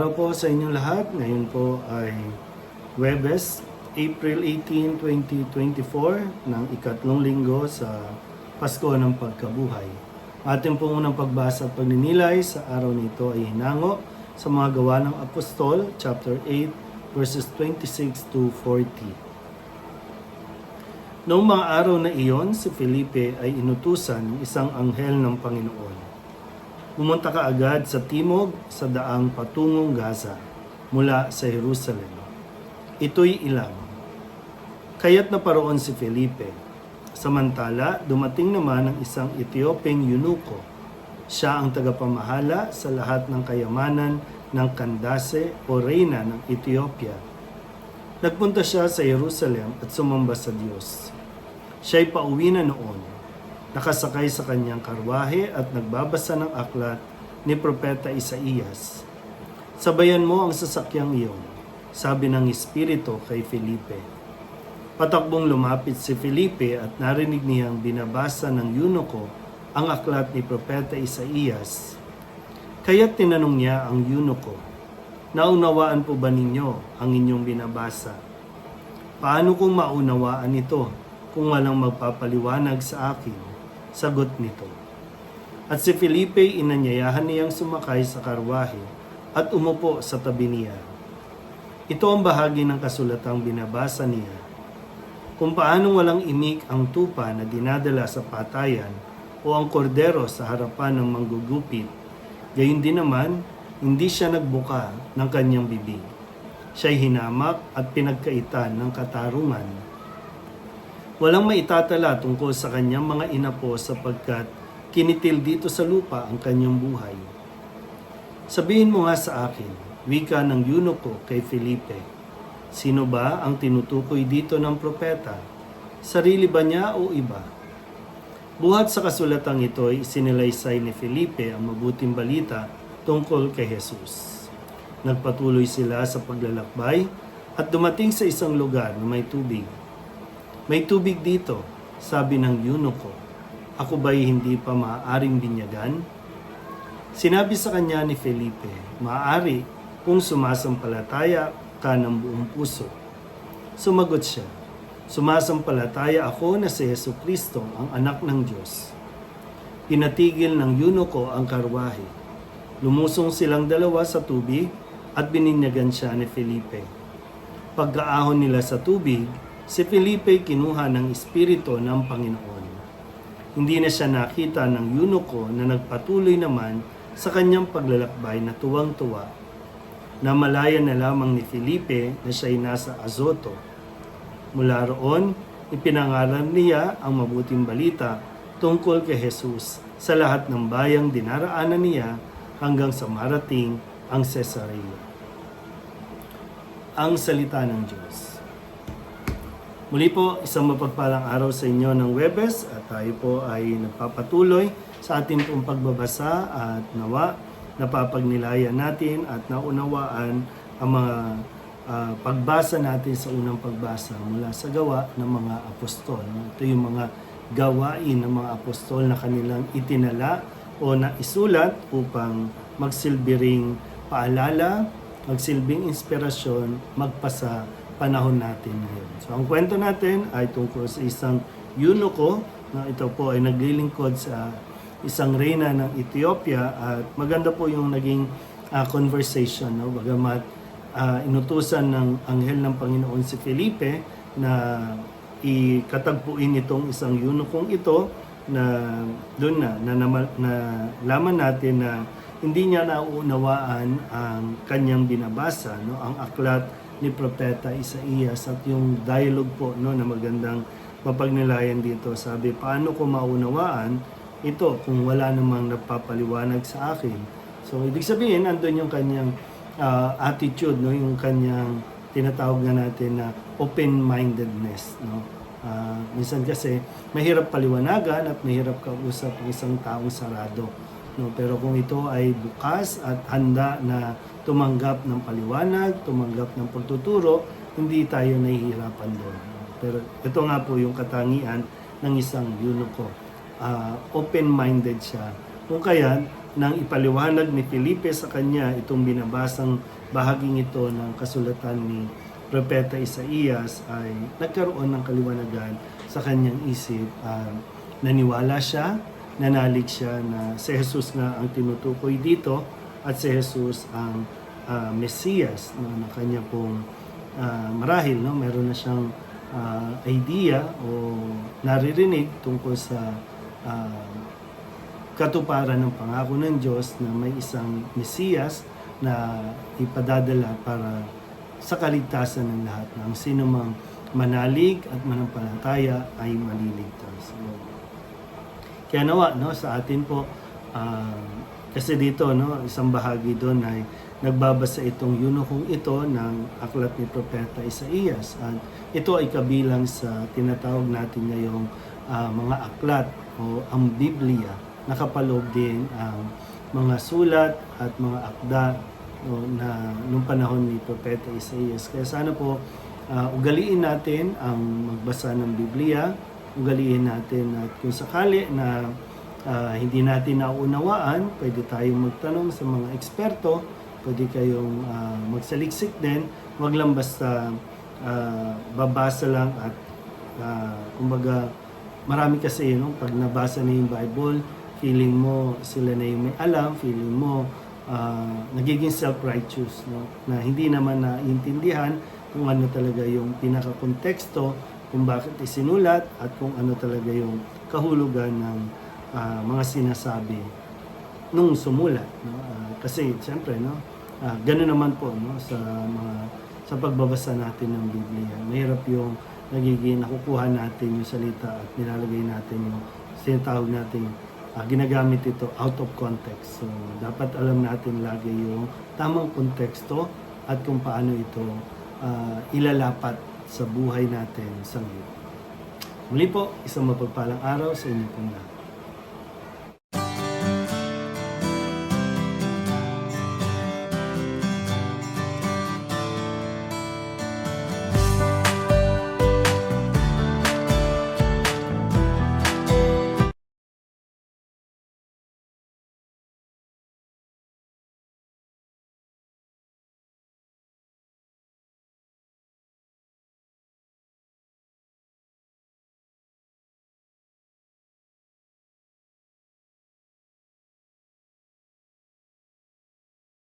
Araw po sa inyong lahat. Ngayon po ay Webes, April 18, 2024 ng ikatlong linggo sa Pasko ng Pagkabuhay. Ating pong unang pagbasa at pagninilay sa araw nito ay hinango sa mga gawa ng Apostol, chapter 8, verses 26 to 40. Noong mga araw na iyon, si Felipe ay inutusan ng isang anghel ng Panginoon. Pumunta ka agad sa timog sa daang patungong Gaza mula sa Jerusalem. Ito'y ilang. Kaya't naparoon si Felipe. Samantala, dumating naman ang isang Etiopeng yunuko. Siya ang tagapamahala sa lahat ng kayamanan ng Kandase o Reyna ng Ethiopia. Nagpunta siya sa Jerusalem at sumamba sa Diyos. Siya'y pauwi na noon. Nakasakay sa kanyang karwahe at nagbabasa ng aklat ni Propeta Isaías. Sabayan mo ang sasakyang iyon, sabi ng Espiritu kay Felipe. Patakbong lumapit si Felipe at narinig niyang binabasa ng Yunoko ang aklat ni Propeta Isaías. Kaya't tinanong niya ang Yunoko, Naunawaan po ba ninyo ang inyong binabasa? Paano kung maunawaan ito kung walang magpapaliwanag sa akin? Sagot nito. At si Felipe inanyayahan niyang sumakay sa karwahe at umupo sa tabi niya. Ito ang bahagi ng kasulatang binabasa niya. Kung paanong walang imik ang tupa na dinadala sa patayan o ang kordero sa harapan ng manggugupit, gayon din naman, hindi siya nagbuka ng kanyang bibig. Siya'y hinamak at pinagkaitan ng katarungan. Walang maitatala tungkol sa kanyang mga inapo sapagkat kinitil dito sa lupa ang kanyang buhay. Sabihin mo nga sa akin, wika ng Yunoko kay Felipe, sino ba ang tinutukoy dito ng propeta? Sarili ba niya o iba? Buhat sa kasulatang ito ay isinilaysay ni Felipe ang mabuting balita tungkol kay Jesus. Nagpatuloy sila sa paglalakbay at dumating sa isang lugar na may tubig. May tubig dito, sabi ng Yunoko. Ako ba'y hindi pa maaaring binyagan? Sinabi sa kanya ni Felipe, maaari kung sumasampalataya ka ng buong puso. Sumagot siya, sumasampalataya ako na si Yesu Kristo ang anak ng Diyos. Pinatigil ng Yunoko ang karwahe. Lumusong silang dalawa sa tubig at bininyagan siya ni Felipe. Pagkaahon nila sa tubig, si Felipe kinuha ng Espiritu ng Panginoon. Hindi na siya nakita ng Yunoko na nagpatuloy naman sa kanyang paglalakbay na tuwang-tuwa. Namalaya na lamang ni Felipe na siya'y nasa Azoto. Mula roon, ipinangalan niya ang mabuting balita tungkol kay Jesus sa lahat ng bayang dinaraanan niya hanggang sa marating ang Cesarea. Ang salita ng Diyos. Muli po, isang mapagpalang araw sa inyo ng Webes at tayo po ay nagpapatuloy sa ating pong pagbabasa at nawa napapagnilayan natin at naunawaan ang mga ah, pagbasa natin sa unang pagbasa mula sa gawa ng mga apostol. Ito yung mga gawain ng mga apostol na kanilang itinala o na isulat upang magsilbiring paalala, magsilbing inspirasyon, magpasa panahon natin ngayon. So ang kwento natin ay tungkol sa isang Yunoko na ito po ay naglilingkod sa isang reyna ng Ethiopia at maganda po yung naging ah, conversation no bagamat ah, inutusan ng anghel ng Panginoon si Felipe na ikatagpuin itong isang Yunokong ito na doon na na, na, na laman natin na hindi niya nauunawaan ang kanyang binabasa no ang aklat ni propeta Isaías at yung dialogue po no na magandang mapagnilayan dito. Sabi paano ko maunawaan ito kung wala namang nagpapaliwanag sa akin? So ibig sabihin andun yung kanyang ah, attitude no yung kanyang tinatawag na natin na open-mindedness no? Ah, minsan kasi mahirap paliwanagan at mahirap kausap ang isang taong sarado no? Pero kung ito ay bukas at handa na tumanggap ng paliwanag tumanggap ng pagtuturo hindi tayo nahihirapan doon. Pero ito nga po yung katangian ng isang eunuko Ah, open-minded siya. Kung kaya nang ipaliwanag ni Felipe sa kanya itong binabasang bahaging ito ng kasulatan ni Propeta Isaías ay nagkaroon ng kaliwanagan sa kanyang isip. Ah, naniwala siya, nanalig siya na si Jesus nga ang tinutukoy dito at si Jesus ang ah, Mesiyas no, na kanya pong ah, marahil no, meron na siyang ah, idea o naririnig tungkol sa ah, katuparan ng pangako ng Diyos na may isang Mesiyas na ipadadala para sa kaligtasan ng lahat ng sino mang manalig at manampalataya ay maliligtas. So, kaya nawa no sa atin po ah, kasi dito no isang bahagi doon ay nagbabasa itong yunukong ito ng aklat ni propeta Isaías. At ito ay kabilang sa tinatawag natin ngayong ah, mga aklat o ang Biblia. Nakapaloob din ang mga sulat at mga akda no, na nung panahon ni propeta Isaías. Kaya sana po ah, ugaliin natin ang magbasa ng Biblia ugaliin natin at kung sakali na ah, hindi natin naunawaan, pwede tayong magtanong sa mga eksperto, pwede kayong ah, magsaliksik din, wag lang basta ah, babasa lang at ah, kumbaga marami kasi no, pag nabasa na yung Bible, feeling mo sila na yung may alam, feeling mo ah, nagiging self-righteous, no? na hindi naman naiintindihan kung ano talaga yung pinaka-konteksto kung bakit isinulat at kung ano talaga yung kahulugan ng ah, mga sinasabi nung sumulat. No? Ah, kasi siyempre, no? ah, gano'n naman po no? sa mga sa pagbabasa natin ng Biblia. Mahirap yung nagiging nakukuha natin yung salita at nilalagay natin yung sinatawag natin ah, ginagamit ito out of context. So, dapat alam natin lagi yung tamang konteksto at kung paano ito ah, ilalapat sa buhay natin sa ngayon. Muli po, isang mapagpalang araw sa inyo pong lahat.